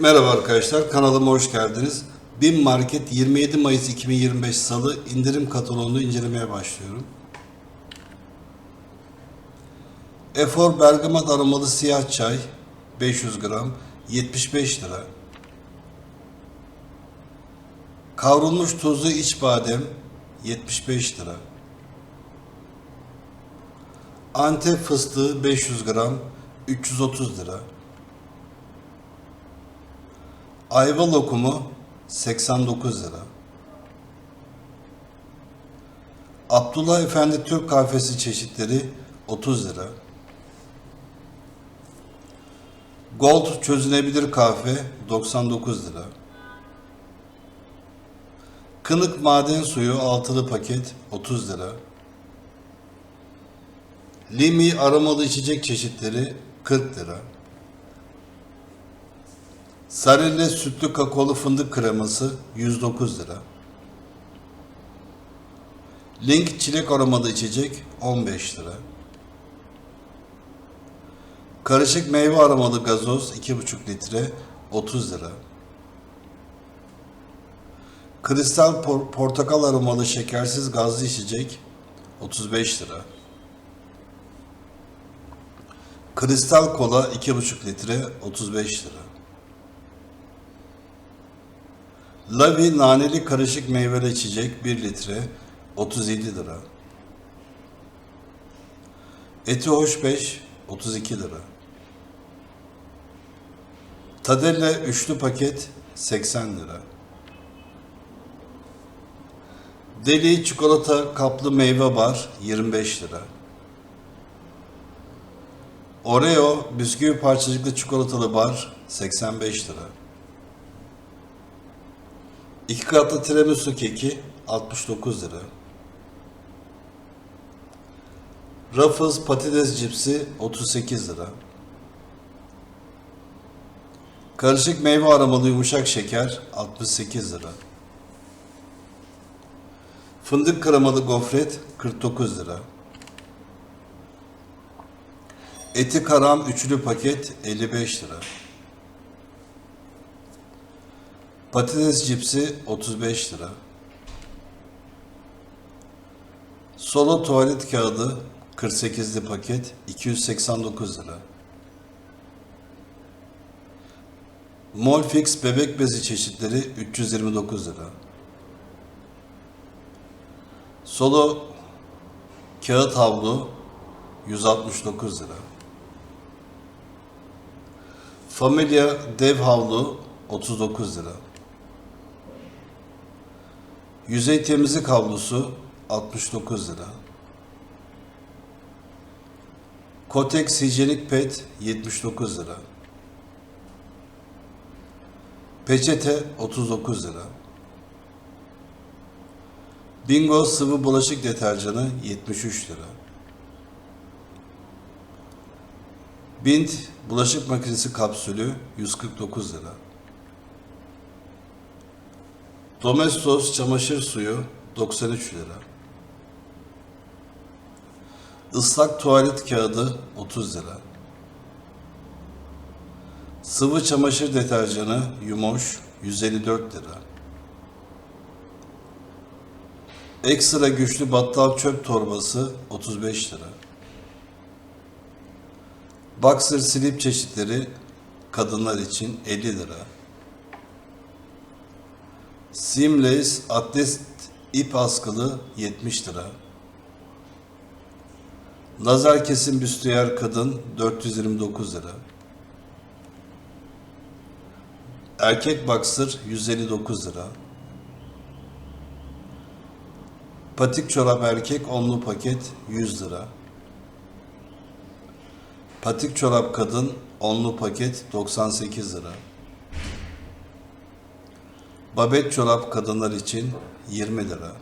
Merhaba arkadaşlar, kanalıma hoş geldiniz. BİM Market 27 Mayıs 2025 Salı indirim kataloğunu incelemeye başlıyorum. Efor Bergamat aromalı siyah çay 500 gram 75 lira. Kavrulmuş tuzlu iç badem 75 lira. Antep fıstığı 500 gram 330 lira. Ayva lokumu 89 lira. Abdullah Efendi Türk kahvesi çeşitleri 30 lira. Gold çözünebilir kahve 99 lira. Kınık maden suyu altılı paket 30 lira. Limi aromalı içecek çeşitleri 40 lira. Sarelle sütlü kakaolu fındık kreması 109 lira. Link çilek aromalı içecek 15 lira. Karışık meyve aromalı gazoz 2,5 litre 30 lira. Kristal por- portakal aromalı şekersiz gazlı içecek 35 lira. Kristal kola 2,5 litre 35 lira. Lavi naneli karışık meyveli içecek 1 litre 37 lira. Eti hoş 5 32 lira. Tadelle üçlü paket 80 lira. Deli çikolata kaplı meyve bar 25 lira. Oreo bisküvi parçacıklı çikolatalı bar 85 lira. İki katlı tiramisu keki 69 lira. Ruffles patates cipsi 38 lira. Karışık meyve aromalı yumuşak şeker 68 lira. Fındık kremalı gofret 49 lira. Eti karam üçlü paket 55 lira. Patates cipsi 35 lira. Solo tuvalet kağıdı 48'li paket 289 lira. Molfix bebek bezi çeşitleri 329 lira. Solo kağıt havlu 169 lira. Familia dev havlu 39 lira. Yüzey temizlik havlusu 69 lira. Kotex hijyenik pet 79 lira. Peçete 39 lira. Bingo sıvı bulaşık deterjanı 73 lira. Bint bulaşık makinesi kapsülü 149 lira. Domestos çamaşır suyu 93 lira. Islak tuvalet kağıdı 30 lira. Sıvı çamaşır deterjanı Yumoş 154 lira. Ekstra güçlü battal çöp torbası 35 lira. Boxer slip çeşitleri kadınlar için 50 lira. Seamless atlet ip askılı 70 lira. Lazer kesim büstiyer kadın 429 lira. Erkek boxer 159 lira. Patik çorap erkek onlu paket 100 lira. Patik çorap kadın onlu paket 98 lira. Babet çorap kadınlar için 20 lira.